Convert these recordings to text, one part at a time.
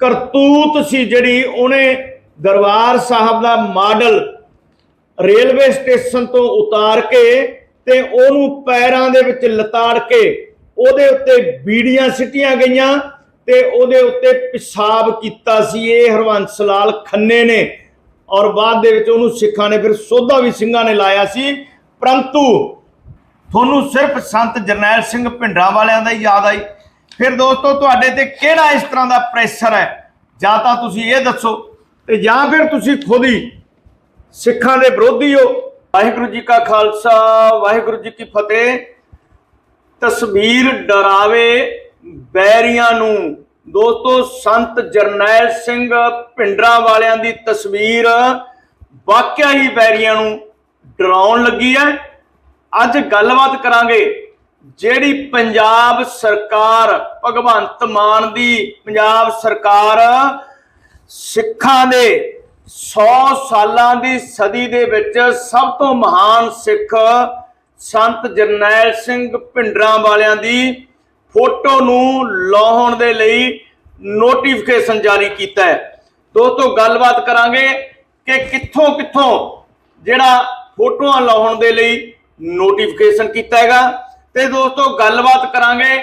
ਕਰਤੂਤ ਸੀ ਜਿਹੜੀ ਉਹਨੇ ਦਰਬਾਰ ਸਾਹਿਬ ਦਾ ਮਾਡਲ ਰੇਲਵੇ ਸਟੇਸ਼ਨ ਤੋਂ ਉਤਾਰ ਕੇ ਤੇ ਉਹਨੂੰ ਪੈਰਾਂ ਦੇ ਵਿੱਚ ਲਤਾੜ ਕੇ ਉਹਦੇ ਉੱਤੇ ਬੀੜੀਆਂ ਸਿੱਟੀਆਂ ਗਈਆਂ ਤੇ ਉਹਦੇ ਉੱਤੇ ਪਿਸ਼ਾਬ ਕੀਤਾ ਸੀ। ਇਹ ਹਰਵੰਸ ਲਾਲ ਖੰਨੇ ਨੇ ਔਰ ਬਾਅਦ ਦੇ ਵਿੱਚ ਉਹਨੂੰ ਸਿੱਖਾਂ ਨੇ ਫਿਰ ਸੋਧਾ ਵੀ ਸਿੰਘਾਂ ਨੇ ਲਾਇਆ ਸੀ। ਪਰੰਤੂ ਤੁਹਾਨੂੰ ਸਿਰਫ ਸੰਤ ਜਰਨੈਲ ਸਿੰਘ ਭਿੰਡਰਾਂ ਵਾਲਿਆਂ ਦਾ ਹੀ ਯਾਦ ਆਈ। ਫਿਰ ਦੋਸਤੋ, ਤੁਹਾਡੇ ਤੇ ਕਿਹੜਾ ਇਸ ਤਰ੍ਹਾਂ ਦਾ ਪ੍ਰੈਸ਼ਰ ਹੈ? ਜਾਂ ਤਾਂ ਤੁਸੀਂ ਇਹ ਦੱਸੋ ਤੇ ਜਾਂ ਫਿਰ ਤੁਸੀਂ ਖੁਦ ਹੀ ਸਿੱਖਾਂ ਦੇ ਵਿਰੋਧੀ ਹੋ। ਵਾਹਿਗੁਰੂ ਜੀ ਕਾ ਖਾਲਸਾ, ਵਾਹਿਗੁਰੂ ਜੀ ਕੀ ਫਤਿਹ। ਤਸਵੀਰ ਡਰਾਵੇ ਬੈਰੀਆਂ ਨੂੰ। ਦੋਸਤੋ, ਸੰਤ ਜਰਨੈਲ ਸਿੰਘ ਭਿੰਡਰਾਂ ਵਾਲਿਆਂ ਦੀ ਤਸਵੀਰ ਵਾਕਿਆ ਹੀ ਬੈਰੀਆਂ ਨੂੰ ਡਰਾਉਣ ਲੱਗੀ ਹੈ। ਅੱਜ ਗੱਲਬਾਤ ਕਰਾਂਗੇ ਜਿਹੜੀ ਪੰਜਾਬ ਸਰਕਾਰ, ਭਗਵੰਤ ਮਾਨ ਦੀ ਪੰਜਾਬ ਸਰਕਾਰ ਸਿੱਖਾਂ ਦੇ 100 ਸਾਲਾਂ ਦੀ ਸਦੀ ਦੇ ਵਿੱਚ ਸਭ ਤੋਂ ਮਹਾਨ ਸਿੱਖ ਸੰਤ ਜਰਨੈਲ ਸਿੰਘ ਭਿੰਡਰਾਂ ਵਾਲਿਆਂ ਦੀ ਫੋਟੋ ਨੂੰ ਲਾਉਣ ਦੇ ਲਈ ਨੋਟੀਫਿਕੇਸ਼ਨ ਜਾਰੀ ਕੀਤਾ ਹੈ। ਦੋਸਤੋ, ਗੱਲਬਾਤ ਕਰਾਂਗੇ ਕਿ ਕਿੱਥੋਂ ਕਿੱਥੋਂ ਜਿਹੜਾ ਫੋਟੋਆਂ ਲਾਉਣ ਦੇ ਲਈ ਨੋਟੀਫਿਕੇਸ਼ਨ ਕੀਤਾ ਹੈਗਾ। ਤੇ ਦੋਸਤੋ, ਗੱਲਬਾਤ ਕਰਾਂਗੇ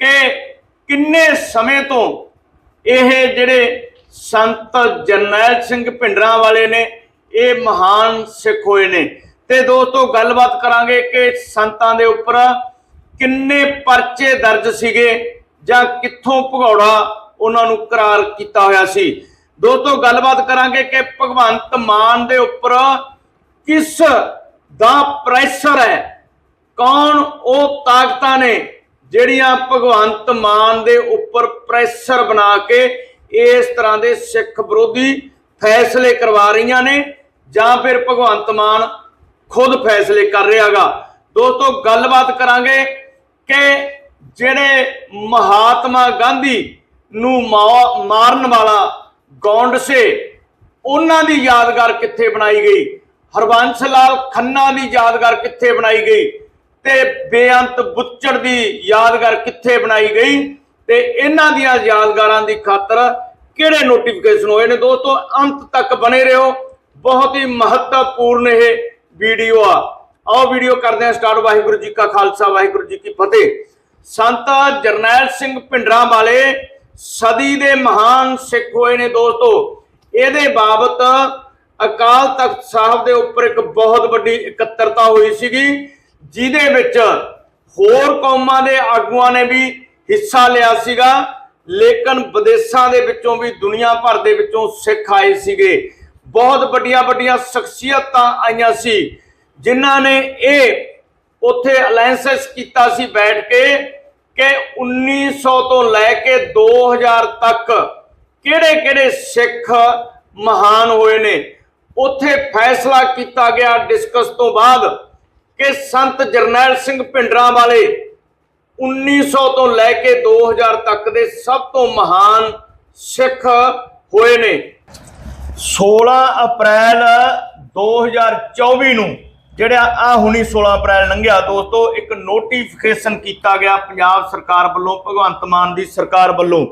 ਕਿ ਕਿੰਨੇ ਸਮੇਂ ਤੋਂ ਇਹ ਜਿਹੜੇ ਸੰਤ ਜਰਨੈਲ ਸਿੰਘ ਭਿੰਡਰਾਂ ਵਾਲੇ ਨੇ, ਇਹ ਮਹਾਨ ਸਿੱਖ ਹੋਏ ਨੇ। ਤੇ ਦੋਸਤੋ, ਗੱਲਬਾਤ ਕਰਾਂਗੇ ਕਿ ਸੰਤਾਂ ਦੇ ਉੱਪਰ ਕਿੰਨੇ ਪਰਚੇ ਦਰਜ ਸੀਗੇ ਜਾਂ ਕਿੱਥੋਂ ਭਗੌੜਾ ਉਹਨਾਂ ਨੂੰ ਕਰਾਰ ਕੀਤਾ ਹੋਇਆ ਸੀ। ਦੋਸਤੋ, ਗੱਲਬਾਤ ਕਰਾਂਗੇ ਕਿ ਭਗਵੰਤ ਮਾਨ ਦੇ ਉੱਪਰ ਕਿਸ ਦਾ ਪ੍ਰੈਸ਼ਰ ਹੈ ਕੌਣ ਉਹ ਤਾਕਤਾਂ ਨੇ ਜਿਹੜੀਆਂ ਭਗਵੰਤ ਮਾਨ ਦੇ ਉੱਪਰ ਪ੍ਰੈਸ਼ਰ ਬਣਾ ਕੇ ਇਸ ਤਰ੍ਹਾਂ ਦੇ ਸਿੱਖ ਵਿਰੋਧੀ ਫੈਸਲੇ ਕਰਵਾ ਰਹੀਆਂ ਨੇ ਜਾਂ ਫਿਰ ਭਗਵੰਤ ਮਾਨ ਖੁਦ ਫੈਸਲੇ ਕਰ ਰਿਹਾਗਾ। ਦੋਸਤੋ, ਗੱਲਬਾਤ ਕਰਾਂਗੇ ਕਿ ਜਿਹੜੇ ਮਹਾਤਮਾ ਗਾਂਧੀ ਨੂੰ ਮਾ- ਮਾਰਨ ਵਾਲਾ ਗੌਂਡਸੇ ਉਹਨਾਂ ਦੀ ਯਾਦਗਾਰ ਕਿੱਥੇ ਬਣਾਈ ਗਈ? ਹਰਬੰਸ ਲਾਲ ਖੰਨਾ ਦੀ ਯਾਦਗਾਰ ਕਿੱਥੇ ਬਣਾਈ ਗਈ? ਤੇ ਬੇਅੰਤ ਬੁੱਚੜ ਦੀ ਯਾਦਗਾਰ ਕਿੱਥੇ ਬਣਾਈ ਗਈ? ਤੇ ਇਹਨਾਂ ਦੀਆਂ ਯਾਦਗਾਰਾਂ ਦੀ ਖਾਤਰ ਕਿਹੜੇ ਨੋਟੀਫਿਕੇਸ਼ਨ ਹੋਏ ਨੇ? ਦੋਸਤੋ, ਅੰਤ ਤੱਕ ਬਣੇ ਰਹੋ। ਬਹੁਤ ਹੀ ਮਹੱਤਵਪੂਰਨ ਇਹ ਵੀਡੀਓ ਆ। ਆਓ ਵੀਡੀਓ ਕਰਦੇ ਹਾਂ ਸਟਾਰਟ ਵਾਹਿਗੁਰੂ ਜੀ ਕਾ ਖਾਲਸਾ, ਵਾਹਿਗੁਰੂ ਜੀ ਕੀ ਫਤਿਹ। ਸੰਤ ਜਰਨੈਲ ਸਿੰਘ ਭਿੰਡਰਾਂ ਵਾਲੇ ਸਦੀ ਦੇ ਮਹਾਨ ਸਿੱਖ ਹੋਏ ਨੇ ਦੋਸਤੋ। ਇਹਦੇ ਬਾਬਤ ਅਕਾਲ ਤਖਤ ਸਾਹਿਬ ਦੇ ਉੱਪਰ ਇੱਕ ਬਹੁਤ ਵੱਡੀ ਇਕੱਤਰਤਾ ਹੋਈ ਸੀਗੀ। ਜਿਹਦੇ ਵਿੱਚ ਹੋਰ ਕੌਮਾਂ ਦੇ ਆਗੂਆਂ ਨੇ ਵੀ ਹਿੱਸਾ ਲਿਆ ਸੀਗਾ, ਲੇਕਿਨ ਵਿਦੇਸ਼ਾਂ ਦੇ ਵਿੱਚੋਂ ਵੀ ਦੁਨੀਆ ਭਰ ਦੇ ਵਿੱਚੋਂ ਸਿੱਖ ਆਏ ਸੀਗੇ। ਬਹੁਤ ਵੱਡੀਆਂ ਵੱਡੀਆਂ ਸ਼ਖਸੀਅਤਾਂ ਆਈਆਂ ਸੀ, ਜਿਨ੍ਹਾਂ ਨੇ ਇਹ ਉੱਥੇ ਅਲਾਈਅੰਸਸ ਕੀਤਾ ਸੀ ਬੈਠ ਕੇ ਕਿ 1900 ਤੋਂ ਲੈ ਕੇ 2000 ਤੱਕ ਕਿਹੜੇ-ਕਿਹੜੇ ਸਿੱਖ ਮਹਾਨ ਹੋਏ ਨੇ। ਉੱਥੇ ਫੈਸਲਾ ਕੀਤਾ ਗਿਆ ਡਿਸਕਸ ਤੋਂ ਬਾਅਦ ਕਿ ਸੰਤ ਜਰਨੈਲ ਸਿੰਘ ਭਿੰਡਰਾਂ ਵਾਲੇ 1900 ਤੋਂ ਲੈ ਕੇ 2000 ਤੱਕ ਦੇ ਸਭ ਤੋਂ ਮਹਾਨ ਸਿੱਖ ਹੋਏ ਨੇ। 16 ਅਪ੍ਰੈਲ 2024 ਨੂੰ ਜਿਹੜਾ ਆ ਹੁਣੀ 16 ਅਪ੍ਰੈਲ ਲੰਘਿਆ, ਦੋਸਤੋ, ਇੱਕ ਨੋਟੀਫਿਕੇਸ਼ਨ ਕੀਤਾ ਗਿਆ ਪੰਜਾਬ ਸਰਕਾਰ ਵੱਲੋਂ, ਭਗਵੰਤ ਮਾਨ ਦੀ ਸਰਕਾਰ ਵੱਲੋਂ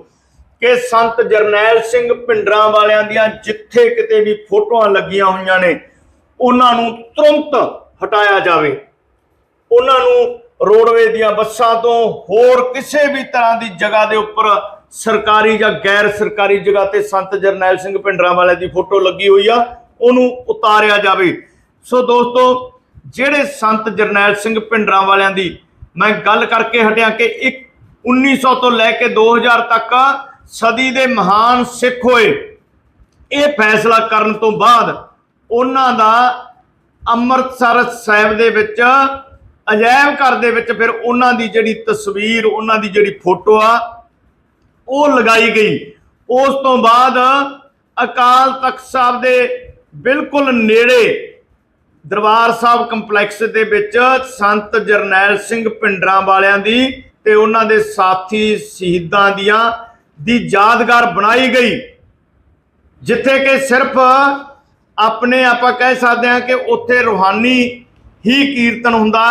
ਕਿ ਸੰਤ ਜਰਨੈਲ ਸਿੰਘ ਭਿੰਡਰਾਂ ਵਾਲਿਆਂ ਦੀਆਂ ਜਿੱਥੇ ਕਿਤੇ ਵੀ ਫੋਟੋਆਂ ਲੱਗੀਆਂ ਹੋਈਆਂ ਨੇ, ਉਹਨਾਂ ਨੂੰ ਤੁਰੰਤ ਹਟਾਇਆ ਜਾਵੇ। ਉਹਨਾਂ ਨੂੰ ਰੋਡਵੇ ਦੀਆਂ ਬੱਸਾਂ ਤੋਂ ਹੋਰ ਕਿਸੇ ਵੀ ਤਰ੍ਹਾਂ ਦੀ ਜਗ੍ਹਾ ਦੇ ਉੱਪਰ ਸਰਕਾਰੀ ਜਾਂ ਗੈਰ ਸਰਕਾਰੀ ਜਗ੍ਹਾ ਤੇ ਸੰਤ ਜਰਨੈਲ ਸਿੰਘ ਭਿੰਡਰਾਂ ਵਾਲੇ ਦੀ ਫੋਟੋ ਲੱਗੀ ਹੋਈ ਆ, ਉਹਨੂੰ ਉਤਾਰਿਆ ਜਾਵੇ। ਸੋ ਦੋਸਤੋ, ਜਿਹੜੇ ਸੰਤ ਜਰਨੈਲ ਸਿੰਘ ਭਿੰਡਰਾਂ ਵਾਲਿਆਂ ਦੀ ਮੈਂ ਗੱਲ ਕਰਕੇ ਹਟਿਆ ਕਿ ਇੱਕ 1900 ਤੋਂ ਲੈ ਕੇ 2000 ਤੱਕ ਸਦੀ ਦੇ ਮਹਾਨ ਸਿੱਖ ਹੋਏ, ਇਹ ਫੈਸਲਾ ਕਰਨ ਤੋਂ ਬਾਅਦ ਉਹਨਾਂ ਦਾ ਅੰਮ੍ਰਿਤਸਰ ਸਾਹਿਬ ਦੇ ਵਿੱਚ, ਅਜਾਇਬ ਘਰ ਦੇ ਵਿੱਚ ਫਿਰ ਉਹਨਾਂ ਦੀ ਜਿਹੜੀ ਤਸਵੀਰ, ਉਹਨਾਂ ਦੀ ਜਿਹੜੀ ਫੋਟੋ ਆ, ਉਹ ਲਗਾਈ ਗਈ। ਉਸ ਤੋਂ ਬਾਅਦ ਅਕਾਲ ਤਖਤ ਸਾਹਿਬ ਦੇ ਬਿਲਕੁਲ ਨੇੜੇ ਦਰਬਾਰ ਸਾਹਿਬ ਕੰਪਲੈਕਸ ਦੇ ਵਿੱਚ ਸੰਤ ਜਰਨੈਲ ਸਿੰਘ ਪਿੰਡਰਾਂ ਵਾਲਿਆਂ ਦੀ ਤੇ ਉਹਨਾਂ ਦੇ ਸਾਥੀ ਸ਼ਹੀਦਾਂ ਦੀਆਂ ਦੀ ਯਾਦਗਾਰ ਬਣਾਈ ਗਈ। ਜਿੱਥੇ ਕਿ ਸਿਰਫ ਆਪਣੇ ਆਪਾਂ ਕਹਿ ਸਕਦੇ ਹਾਂ ਕਿ ਉੱਥੇ ਰੂਹਾਨੀ ਹੀ ਕੀਰਤਨ ਹੁੰਦਾ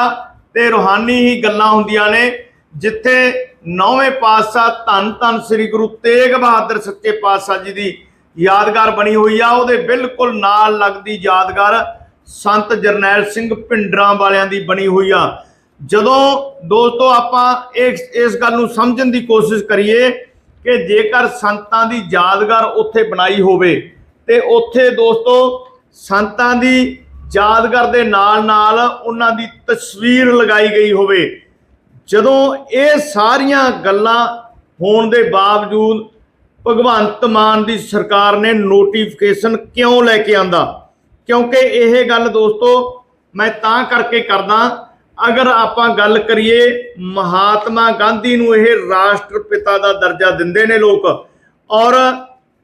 ਤੇ ਰੂਹਾਨੀ ਹੀ ਗੱਲਾਂ ਹੁੰਦੀਆਂ ਨੇ, ਜਿੱਥੇ ਨੌਵੇਂ ਪਾਤਸ਼ਾਹ ਧੰਨ ਧੰਨ ਸ੍ਰੀ ਗੁਰੂ ਤੇਗ ਬਹਾਦਰ ਸੱਚੇ ਪਾਤਸ਼ਾਹ ਜੀ ਦੀ ਯਾਦਗਾਰ ਬਣੀ ਹੋਈ ਆ, ਉਹਦੇ ਬਿਲਕੁਲ ਨਾਲ ਲੱਗਦੀ ਯਾਦਗਾਰ ਸੰਤ ਜਰਨੈਲ ਸਿੰਘ ਭਿੰਡਰਾਂ ਵਾਲਿਆਂ ਦੀ ਬਣੀ ਹੋਈ ਆ। ਜਦੋਂ ਦੋਸਤੋ ਆਪਾਂ ਇਸ ਇਸ ਗੱਲ ਨੂੰ ਸਮਝਣ ਦੀ ਕੋਸ਼ਿਸ਼ ਕਰੀਏ ਕਿ ਜੇਕਰ ਸੰਤਾਂ ਦੀ ਯਾਦਗਾਰ ਉੱਥੇ ਬਣਾਈ ਹੋਵੇ ਤੇ ਉੱਥੇ ਦੋਸਤੋ ਸੰਤਾਂ ਦੀ ਯਾਦਗਾਰ ਦੇ ਨਾਲ ਨਾਲ ਉਹਨਾਂ ਦੀ ਤਸਵੀਰ ਲਗਾਈ ਗਈ ਹੋਵੇ। ਜਦੋਂ ਇਹ ਸਾਰੀਆਂ ਗੱਲਾਂ ਹੋਣ ਦੇ ਬਾਵਜੂਦ ਭਗਵੰਤ ਮਾਨ ਦੀ ਸਰਕਾਰ ਨੇ ਨੋਟੀਫਿਕੇਸ਼ਨ ਕਿਉਂ ਲੈ ਕੇ ਆਂਦਾ? ਕਿਉਂਕਿ ਇਹ ਗੱਲ ਦੋਸਤੋ ਮੈਂ ਤਾਂ ਕਰਕੇ ਕਰਦਾ, ਅਗਰ ਆਪਾਂ ਗੱਲ ਕਰੀਏ ਮਹਾਤਮਾ ਗਾਂਧੀ ਨੂੰ ਇਹ ਰਾਸ਼ਟਰ ਪਿਤਾ ਦਾ ਦਰਜਾ ਦਿੰਦੇ ਨੇ ਲੋਕ ਔਰ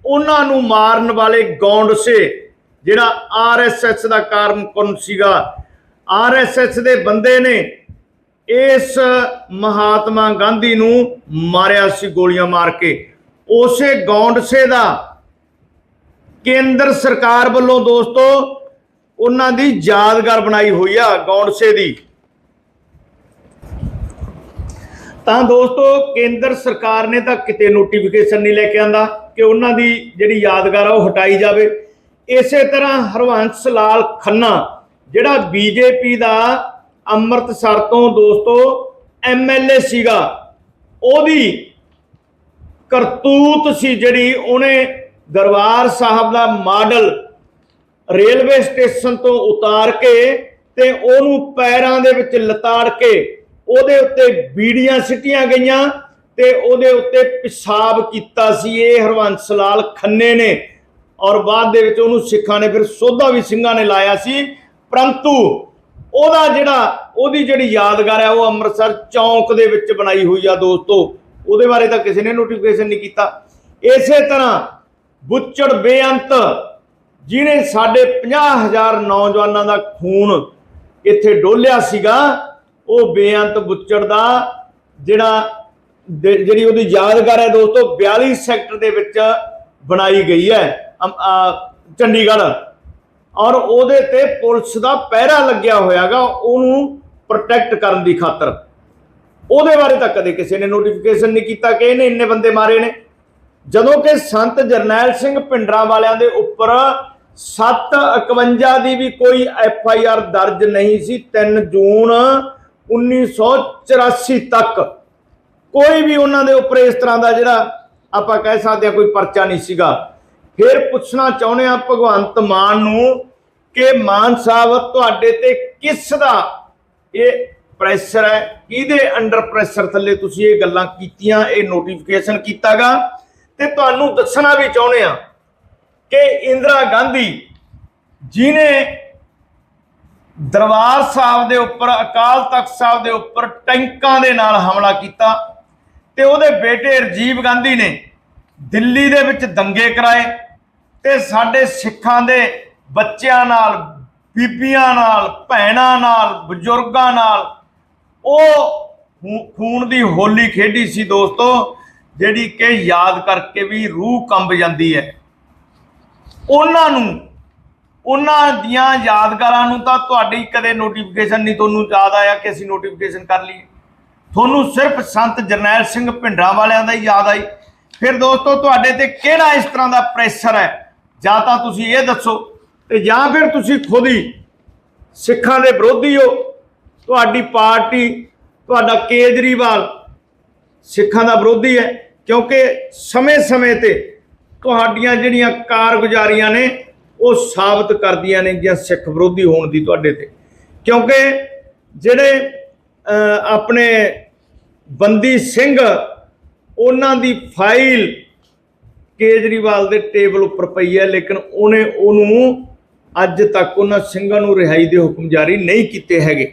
ਉਹਨਾਂ ਨੂੰ ਮਾਰਨ ਵਾਲੇ ਗੌਂਡਸੇ ਜਿਹੜਾ ਆਰਐਸਐਸ ਦਾ ਕਾਰਕੁਨ ਸੀਗਾ? ਆਰਐਸਐਸ ਦੇ ਬੰਦੇ ਨੇ ਇਸ ਮਹਾਤਮਾ ਗਾਂਧੀ ਨੂੰ ਮਾਰਿਆ ਸੀ, ਗੋਲੀਆਂ ਮਾਰ ਕੇ। ਉਸੇ ਗੌਂਡਸੇ ਦਾ ਕੇਂਦਰ ਸਰਕਾਰ ਵੱਲੋਂ ਦੋਸਤੋ, ਉਹਨਾਂ ਦੀ ਯਾਦਗਾਰ ਬਣਾਈ ਹੋਈ ਆ ਗੌਂਡਸੇ ਦੀ। ਤਾਂ ਦੋਸਤੋ, ਕੇਂਦਰ ਸਰਕਾਰ ਨੇ ਤਾਂ ਕਿਤੇ ਨੋਟੀਫਿਕੇਸ਼ਨ ਨਹੀਂ ਲੈ ਕੇ ਆਂਦਾ ਕਿ ਉਹਨਾਂ ਦੀ ਜਿਹੜੀ ਯਾਦਗਾਰ ਆ ਉਹ ਹਟਾਈ ਜਾਵੇ। ਇਸੇ ਤਰ੍ਹਾਂ ਹਰਵੰਸ ਲਾਲ ਖੰਨਾ, ਜਿਹੜਾ ਬੀਜੇਪੀ ਦਾ ਅੰਮ੍ਰਿਤਸਰ ਤੋਂ ਦੋਸਤੋ ਐਮਐਲਏ ਸੀਗਾ, ਉਹਦੀ ਕਰਤੂਤ ਸੀ ਜਿਹੜੀ ਉਹਨੇ ਦਰਬਾਰ ਸਾਹਿਬ ਦਾ ਮਾਡਲ ਰੇਲਵੇ ਸਟੇਸ਼ਨ ਤੋਂ ਉਤਾਰ ਕੇ ਤੇ ਉਹਨੂੰ ਪੈਰਾਂ ਦੇ ਵਿੱਚ ਲਤਾੜ ਕੇ ਉਹਦੇ ਉੱਤੇ ਬੀੜੀਆਂ ਸਿੱਟੀਆਂ ਗਈਆਂ ਤੇ ਉਹਦੇ ਉੱਤੇ ਪਿਸ਼ਾਬ ਕੀਤਾ ਸੀ। ਇਹ ਹਰਵੰਸ ਲਾਲ ਖੰਨੇ ਨੇ ਔਰ ਬਾਅਦ ਦੇ ਵਿੱਚ ਉਹਨੂੰ ਸਿੱਖਾਂ ਨੇ ਫਿਰ ਸੋਧਾ ਵੀ ਸਿੰਘਾਂ ਨੇ ਲਾਇਆ ਸੀ। ਪਰੰਤੂ ਉਹਦਾ ਜਿਹੜਾ, ਉਹਦੀ ਜਿਹੜੀ ਯਾਦਗਾਰ ਹੈ, ਉਹ ਅੰਮ੍ਰਿਤਸਰ ਚੌਂਕ ਦੇ ਵਿੱਚ ਬਣਾਈ ਹੋਈ ਆ ਦੋਸਤੋ। ਉਹਦੇ ਬਾਰੇ ਤਾਂ ਕਿਸੇ ਨੇ ਨੋਟੀਫਿਕੇਸ਼ਨ ਨਹੀਂ ਕੀਤਾ। ਇਸੇ ਤਰ੍ਹਾਂ ਬੁੱਚੜ ਬੇਅੰਤ, ਜਿਹਨੇ ਸਾਡੇ 50000 ਨੌਜਵਾਨਾਂ ਦਾ ਖੂਨ ਇੱਥੇ ਡੋਲਿਆ ਸੀਗਾ ਉਹ ਬੇਅੰਤ ਬੁੱਚੜ ਦਾ ਜਿਹੜਾ ਜਿਹੜੀ ਉਹਦੀ ਯਾਦਗਾਰ ਹੈ ਦੋਸਤੋ 42 ਸੈਕਟਰ ਦੇ ਵਿੱਚ ਬਣਾਈ ਗਈ ਹੈ ਚੰਡੀਗੜ੍ਹ। ਔਰ ਉਹਦੇ ਤੇ ਪੁਲਿਸ ਦਾ ਪਹਿਰਾ ਲੱਗਿਆ ਹੋਇਆਗਾ, ਉਹਨੂੰ ਪ੍ਰੋਟੈਕਟ ਕਰਨ ਦੀ ਖਾਤਰ। ਉਹਦੇ ਬਾਰੇ ਤਾਂ ਕਦੇ ਕਿਸੇ ਨੇ ਨੋਟੀਫਿਕੇਸ਼ਨ ਨਹੀਂ ਕੀਤਾ ਕਿ ਇਹਨੇ ਇੰਨੇ ਬੰਦੇ ਮਾਰੇ ਨੇ। ਜਦੋਂ ਕਿ ਸੰਤ ਜਰਨੈਲ ਸਿੰਘ ਭਿੰਡਰਾਂ ਵਾਲਿਆਂ ਦੇ ਉੱਪਰ 751 ਦੀ ਵੀ ਕੋਈ ਐਫ ਆਈ ਆਰ ਦਰਜ ਨਹੀਂ ਸੀ 3 ਜੂਨ 1984 ਤੱਕ ਕੋਈ ਵੀ ਉਹਨਾਂ ਦੇ ਉੱਪਰ ਇਸ ਤਰ੍ਹਾਂ ਦਾ ਜਿਹੜਾ ਆਪਾਂ ਕਹਿ ਸਕਦੇ ਹਾਂ ਕੋਈ ਪਰਚਾ ਨਹੀਂ ਸੀਗਾ। ਫਿਰ ਪੁੱਛਣਾ ਚਾਹੁੰਦੇ ਆ ਭਗਵੰਤ ਮਾਨ ਨੂੰ ਕਿ ਮਾਨ ਸਾਹਿਬ, ਤੁਹਾਡੇ ਤੇ ਕਿਸ ਦਾ ਇਹ ਪ੍ਰੈਸ਼ਰ ਹੈ? ਕਿਹਦੇ ਅੰਡਰ ਪ੍ਰੈਸ਼ਰ ਥੱਲੇ ਤੁਸੀਂ ਇਹ ਗੱਲਾਂ ਕੀਤੀਆਂ, ਇਹ ਨੋਟੀਫਿਕੇਸ਼ਨ ਕੀਤਾਗਾ? ਤੇ ਤੁਹਾਨੂੰ ਦੱਸਣਾ ਵੀ ਚਾਹੁੰਦੇ ਆ ਕਿ ਇੰਦਰਾ ਗਾਂਧੀ ਜਿਨੇ ਦਰਬਾਰ ਸਾਹਿਬ ਦੇ ਉੱਪਰ, ਅਕਾਲ ਤਖਤ ਸਾਹਿਬ ਦੇ ਉੱਪਰ ਟੈਂਕਾਂ ਦੇ ਨਾਲ ਹਮਲਾ ਕੀਤਾ ਤੇ ਉਹਦੇ ਬੇਟੇ ਰਜੀਵ ਗਾਂਧੀ ਨੇ ਦਿੱਲੀ ਦੇ ਵਿੱਚ ਦੰਗੇ ਕਰਾਏ ਤੇ ਸਾਡੇ ਸਿੱਖਾਂ ਦੇ ਬੱਚਿਆਂ ਨਾਲ, ਬੀਬੀਆਂ ਨਾਲ, ਭੈਣਾਂ ਨਾਲ, ਬਜ਼ੁਰਗਾਂ ਨਾਲ ਉਹ ਖੂਨ ਦੀ ਹੋਲੀ ਖੇਡੀ ਸੀ ਦੋਸਤੋ, ਜਿਹੜੀ ਕਿ ਯਾਦ ਕਰਕੇ ਵੀ ਰੂਹ ਕੰਬ ਜਾਂਦੀ ਹੈ। ਉਹਨਾਂ ਨੂੰ ਉਹਨਾਂ ਦੀਆਂ ਯਾਦਗਾਰਾਂ ਨੂੰ ਤਾਂ ਤੁਹਾਡੀ ਕਦੇ ਨੋਟੀਫਿਕੇਸ਼ਨ ਨਹੀਂ, ਤੁਹਾਨੂੰ ਯਾਦ ਆਇਆ ਕਿ ਅਸੀਂ ਨੋਟੀਫਿਕੇਸ਼ਨ ਕਰ ਲਈਏ? ਤੁਹਾਨੂੰ ਸਿਰਫ ਸੰਤ ਜਰਨੈਲ ਸਿੰਘ ਭਿੰਡਰਾਂ ਵਾਲਿਆਂ ਦਾ ਹੀ ਯਾਦ ਆਈ। ਫਿਰ ਦੋਸਤੋ, ਤੁਹਾਡੇ ਤੇ ਕਿਹੜਾ ਇਸ ਤਰ੍ਹਾਂ ਦਾ ਪ੍ਰੈਸ਼ਰ ਹੈ? ਜਾਂ ਤਾਂ ਤੁਸੀਂ ਇਹ ਦੱਸੋ ਤੇ ਜਾਂ ਫਿਰ ਤੁਸੀਂ ਖੁਦ ਹੀ ਸਿੱਖਾਂ ਦੇ ਵਿਰੋਧੀ ਹੋ। ਤੁਹਾਡੀ ਪਾਰਟੀ, ਤੁਹਾਡਾ ਕੇਜਰੀਵਾਲ ਸਿੱਖਾਂ ਦਾ ਵਿਰੋਧੀ ਹੈ। ਕਿਉਂਕਿ ਸਮੇਂ-ਸਮੇਂ ਤੇ ਤੁਹਾਡੀਆਂ ਜਿਹੜੀਆਂ ਕਾਰਗੁਜ਼ਾਰੀਆਂ ਨੇ ਉਹ ਸਾਬਤ ਕਰਦੀਆਂ ਨੇ ਕਿ ਸਿੱਖ ਵਿਰੋਧੀ ਹੋਣ ਦੀ ਤੁਹਾਡੇ ਤੇ। ਕਿਉਂਕਿ ਜਿਹੜੇ ਆਪਣੇ ਬੰਦੀ ਸਿੰਘ, ਉਹਨਾਂ ਦੀ ਫਾਈਲ ਕੇਜਰੀਵਾਲ ਦੇ ਟੇਬਲ ਉੱਪਰ ਪਈ ਹੈ, ਲੇਕਿਨ ਉਹਨੇ ਉਹਨੂੰ ਅੱਜ ਤੱਕ ਉਹਨਾਂ ਸਿੰਘਾਂ ਨੂੰ ਰਿਹਾਈ ਦੇ ਹੁਕਮ ਜਾਰੀ ਨਹੀਂ ਕੀਤੇ ਹੈਗੇ।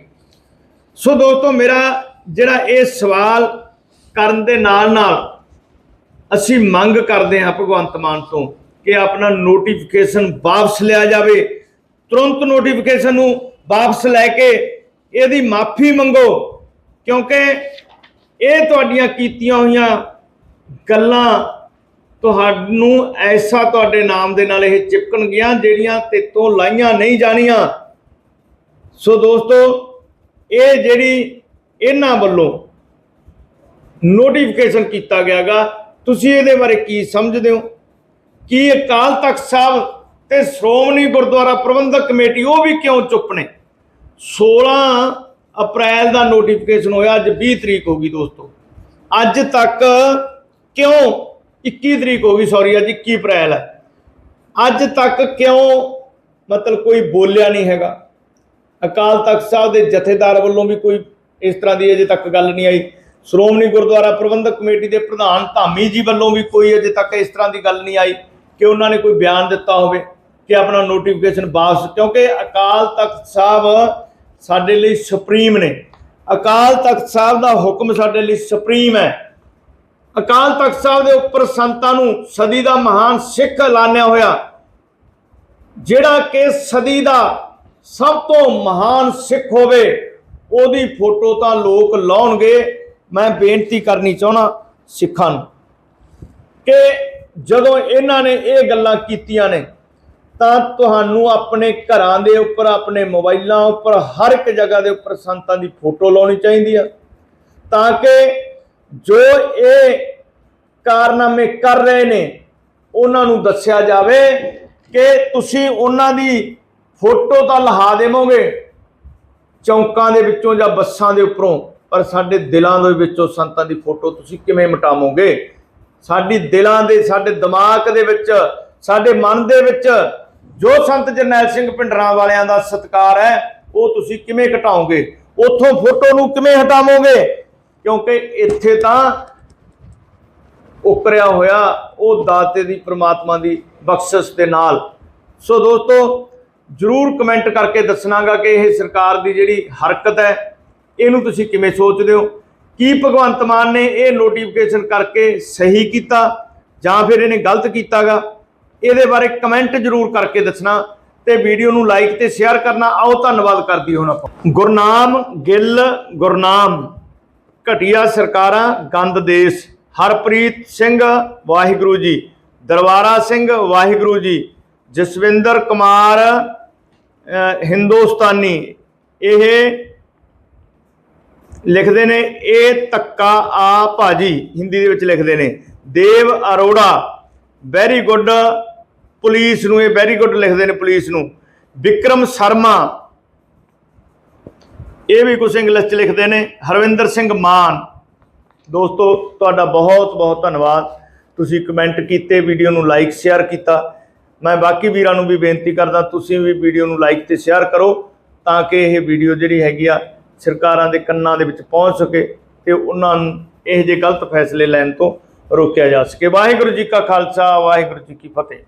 ਸੋ ਦੋਸਤੋ, ਮੇਰਾ ਜਿਹੜਾ ਇਹ ਸਵਾਲ ਕਰਨ ਦੇ ਨਾਲ ਨਾਲ ਅਸੀਂ ਮੰਗ ਕਰਦੇ ਹਾਂ ਭਗਵੰਤ ਮਾਨ ਤੋਂ ਕਿ ਆਪਣਾ ਨੋਟੀਫਿਕੇਸ਼ਨ ਵਾਪਸ ਲਿਆ ਜਾਵੇ। ਤੁਰੰਤ ਨੋਟੀਫਿਕੇਸ਼ਨ ਨੂੰ ਵਾਪਸ ਲੈ ਕੇ ਇਹਦੀ ਮਾਫੀ ਮੰਗੋ, ਕਿਉਂਕਿ ਇਹ ਤੁਹਾਡੀਆਂ ਕੀਤੀਆਂ ਹੋਈਆਂ ਗੱਲਾਂ ਤੁਹਾਨੂੰ ਐਸਾ ਤੁਹਾਡੇ ਨਾਮ ਦੇ ਨਾਲ ਇਹ ਚਿਪਕਣਗੀਆਂ ਜਿਹੜੀਆਂ ਤੇਤੋਂ ਲਾਈਆਂ ਨਹੀਂ ਜਾਣੀਆਂ। ਸੋ ਦੋਸਤੋ, ਇਹ ਜਿਹੜੀ ਇਹਨਾਂ ਵੱਲੋਂ ਨੋਟੀਫਿਕੇਸ਼ਨ ਕੀਤਾ ਗਿਆਗਾ, ਤੁਸੀਂ ਇਹਦੇ ਬਾਰੇ ਕੀ ਸਮਝਦੇ ਹੋ? ਕੀ ਅਕਾਲ ਤਖਤ ਸਾਹਿਬ ਤੇ ਸ਼੍ਰੋਮਣੀ ਗੁਰਦੁਆਰਾ ਪ੍ਰਬੰਧਕ ਕਮੇਟੀ ਉਹ ਵੀ ਕਿਉਂ ਚੁੱਪ ਨੇ? 16 ਅਪ੍ਰੈਲ ਦਾ ਨੋਟੀਫਿਕੇਸ਼ਨ ਹੋਇਆ, ਅੱਜ 20 ਤਰੀਕ ਹੋ ਗਈ ਦੋਸਤੋ। ਅੱਜ ਤੱਕ ਕਿਉਂ 21 ਤਰੀਕ ਹੋ ਗਈ? ਸੌਰੀ ਅੱਜ 21 ਅਪ੍ਰੈਲ ਹੈ। ਅੱਜ ਤੱਕ ਕਿਉਂ ਮਤਲਬ ਕੋਈ ਬੋਲਿਆ ਨਹੀਂ ਹੈਗਾ? ਅਕਾਲ ਤਖਤ ਸਾਹਿਬ ਦੇ ਜਥੇਦਾਰ ਵੱਲੋਂ ਵੀ ਕੋਈ ਇਸ ਤਰ੍ਹਾਂ ਦੀ ਅਜੇ ਤੱਕ ਗੱਲ ਨਹੀਂ ਆਈ। ਸ਼੍ਰੋਮਣੀ ਗੁਰਦੁਆਰਾ ਪ੍ਰਬੰਧਕ ਕਮੇਟੀ ਦੇ ਪ੍ਰਧਾਨ ਧਾਮੀ ਜੀ ਵੱਲੋਂ ਵੀ ਕੋਈ ਅਜੇ ਤੱਕ ਇਸ ਤਰ੍ਹਾਂ ਦੀ ਗੱਲ ਨਹੀਂ ਆਈ। ਕਿ ਉਹਨਾਂ ਨੇ ਕੋਈ ਬਿਆਨ ਦਿੱਤਾ ਹੋਵੇ ਕਿ ਆਪਣਾ ਨੋਟੀਫਿਕੇਸ਼ਨ ਵਾਪਸ, ਕਿਉਂਕਿ ਅਕਾਲ ਤਖਤ ਸਾਹਿਬ ਸਾਡੇ ਲਈ ਸੁਪਰੀਮ ਨੇ। ਅਕਾਲ ਤਖਤ ਸਾਹਿਬ ਦਾ ਹੁਕਮ ਸਾਡੇ ਲਈ ਸੁਪਰੀਮ ਹੈ। ਅਕਾਲ ਤਖਤ ਸਾਹਿਬ ਦੇ ਉੱਪਰ ਸੰਤਾਂ ਨੂੰ ਸਦੀ ਦਾ ਮਹਾਨ ਸਿੱਖ ਐਲਾਨਿਆ ਹੋਇਆ, ਜਿਹੜਾ ਕਿ ਸਦੀ ਦਾ ਸਭ ਤੋਂ ਮਹਾਨ ਸਿੱਖ ਹੋਵੇ, ਉਹਦੀ ਫੋਟੋ ਤਾਂ ਲੋਕ ਲਾਉਣਗੇ। ਮੈਂ ਬੇਨਤੀ ਕਰਨੀ ਚਾਹਣਾ ਸਿੱਖਾਂ ਨੂੰ ਕਿ ਜਦੋਂ ਇਹਨਾਂ ਨੇ ਇਹ ਗੱਲਾਂ ਕੀਤੀਆਂ ਨੇ, ਤਾਂ ਤੁਹਾਨੂੰ ਆਪਣੇ ਘਰਾਂ ਦੇ ਉੱਪਰ, ਆਪਣੇ ਮੋਬਾਈਲਾਂ ਉੱਪਰ, ਹਰ ਇੱਕ ਜਗ੍ਹਾ ਦੇ ਉੱਪਰ ਸੰਤਾਂ ਦੀ ਫੋਟੋ ਲਾਉਣੀ ਚਾਹੀਦੀ ਆ। ਤਾਂ ਕਿ ਜੋ ਇਹ ਕਾਰਨਾਮੇ ਕਰ ਰਹੇ ਨੇ, ਉਹਨਾਂ ਨੂੰ ਦੱਸਿਆ ਜਾਵੇ ਕਿ ਤੁਸੀਂ ਉਹਨਾਂ ਦੀ ਫੋਟੋ ਤਾਂ ਲਹਾ ਦੇਵੋਗੇ, ਚੌਂਕਾਂ ਦੇ ਵਿੱਚੋਂ ਜਾਂ ਬੱਸਾਂ ਦੇ ਉੱਪਰੋਂ, ਪਰ ਸਾਡੇ ਦਿਲਾਂ ਦੇ ਵਿੱਚੋਂ ਸੰਤਾਂ ਦੀ ਫੋਟੋ ਤੁਸੀਂ ਕਿਵੇਂ ਮਿਟਾਵੋਗੇ? ਸਾਡੀ ਦਿਲਾਂ ਦੇ, ਸਾਡੇ ਦਿਮਾਗ ਦੇ ਵਿੱਚ, ਸਾਡੇ ਮਨ ਦੇ ਵਿੱਚ ਜੋ ਸੰਤ ਜਰਨੈਲ ਸਿੰਘ ਪਿੰਡਰਾਂ ਵਾਲਿਆਂ ਦਾ ਸਤਿਕਾਰ ਹੈ, ਉਹ ਤੁਸੀਂ ਕਿਵੇਂ ਘਟਾਓਗੇ? ਉਥੋਂ ਫੋਟੋ ਨੂੰ ਕਿਵੇਂ ਹਟਾਵੋਗੇ? ਕਿਉਂਕਿ ਇੱਥੇ ਤਾਂ ਉਕਰਿਆ ਹੋਇਆ ਉਹ ਦਾਤੇ ਦੀ, ਪ੍ਰਮਾਤਮਾ ਦੀ ਬਖਸ਼ਿਸ਼ ਦੇ ਨਾਲ। ਸੋ ਦੋਸਤੋ, ਜਰੂਰ ਕਮੈਂਟ ਕਰਕੇ ਦੱਸਣਾਗਾ ਕਿ ਇਹ ਸਰਕਾਰ ਦੀ ਜਿਹੜੀ ਹਰਕਤ ਹੈ, ਇਹਨੂੰ ਤੁਸੀਂ ਕਿਵੇਂ ਸੋਚਦੇ ਹੋ? ਕੀ ਭਗਵੰਤ ਮਾਨ ਨੇ ਇਹ ਨੋਟੀਫਿਕੇਸ਼ਨ ਕਰਕੇ ਸਹੀ ਕੀਤਾ ਜਾਂ ਫਿਰ ਇਹਨੇ ਗਲਤ ਕੀਤਾਗਾ? ਇਹਦੇ ਬਾਰੇ ਕਮੈਂਟ ਜਰੂਰ ਕਰਕੇ ਦੱਸਣਾ ਤੇ ਵੀਡੀਓ ਨੂੰ ਲਾਈਕ ਤੇ ਸ਼ੇਅਰ ਕਰਨਾ। ਆਓ ਧੰਨਵਾਦ ਕਰਦੀ ਹੁਣ ਆਪਾਂ। ਗੁਰਨਾਮ ਗਿੱਲ, ਗੁਰਨਾਮ। ਘਟੀਆ ਸਰਕਾਰਾਂ, ਗੰਦ ਦੇਸ਼। ਹਰਪ੍ਰੀਤ ਸਿੰਘ, ਵਾਹਿਗੁਰੂ ਜੀ। ਦਰਬਾਰਾ ਸਿੰਘ, ਵਾਹਿਗੁਰੂ ਜੀ। ਜਸਵਿੰਦਰ ਕੁਮਾਰ ਹਿੰਦੁਸਤਾਨੀ। ਇਹ ਲਿਖਦੇ ਨੇ, ਇਹ ਤੱਕਾ ਆ ਭਾਜੀ, ਹਿੰਦੀ ਦੇ ਵਿੱਚ ਲਿਖਦੇ ਨੇ, Dev Arora very good police ਨੂੰ, ਇਹ ਵੈਰੀ ਗੁੱਡ ਲਿਖਦੇ ਨੇ ਪੁਲਿਸ ਨੂੰ। ਵਿਕਰਮ ਸ਼ਰਮਾ, ਇਹ ਵੀ ਕੁਝ ਇੰਗਲਿਸ਼ ਚ ਲਿਖਦੇ ਨੇ, ਹਰਵਿੰਦਰ ਸਿੰਘ ਮਾਨ। ਦੋਸਤੋ, ਤੁਹਾਡਾ ਬਹੁਤ ਬਹੁਤ ਧੰਨਵਾਦ। ਤੁਸੀਂ ਕਮੈਂਟ ਕੀਤੇ ਵੀਡੀਓ ਨੂੰ ਲਾਈਕ ਸ਼ੇਅਰ ਕੀਤਾ। ਮੈਂ ਬਾਕੀ ਵੀਰਾਂ ਨੂੰ ਵੀ ਬੇਨਤੀ ਕਰਦਾ, ਤੁਸੀਂ ਵੀ ਵੀਡੀਓ ਨੂੰ ਲਾਈਕ ਤੇ ਸ਼ੇਅਰ ਕਰੋ, ਤਾਂ ਕਿ ਇਹ ਵੀਡੀਓ ਜਿਹੜੀ ਹੈਗੀ ਆ ਸਰਕਾਰਾਂ ਦੇ ਕੰਨਾਂ ਦੇ ਵਿੱਚ ਪਹੁੰਚ ਸਕੇ ਤੇ ਉਹਨਾਂ ਨੂੰ ਇਹ ਜਿਹੇ ਗਲਤ ਫੈਸਲੇ ਲੈਣ ਤੋਂ ਰੋਕਿਆ ਜਾ ਸਕੇ। ਵਾਹਿਗੁਰੂ ਜੀ ਕਾ ਖਾਲਸਾ, ਵਾਹਿਗੁਰੂ ਜੀ ਕੀ ਫਤਿਹ।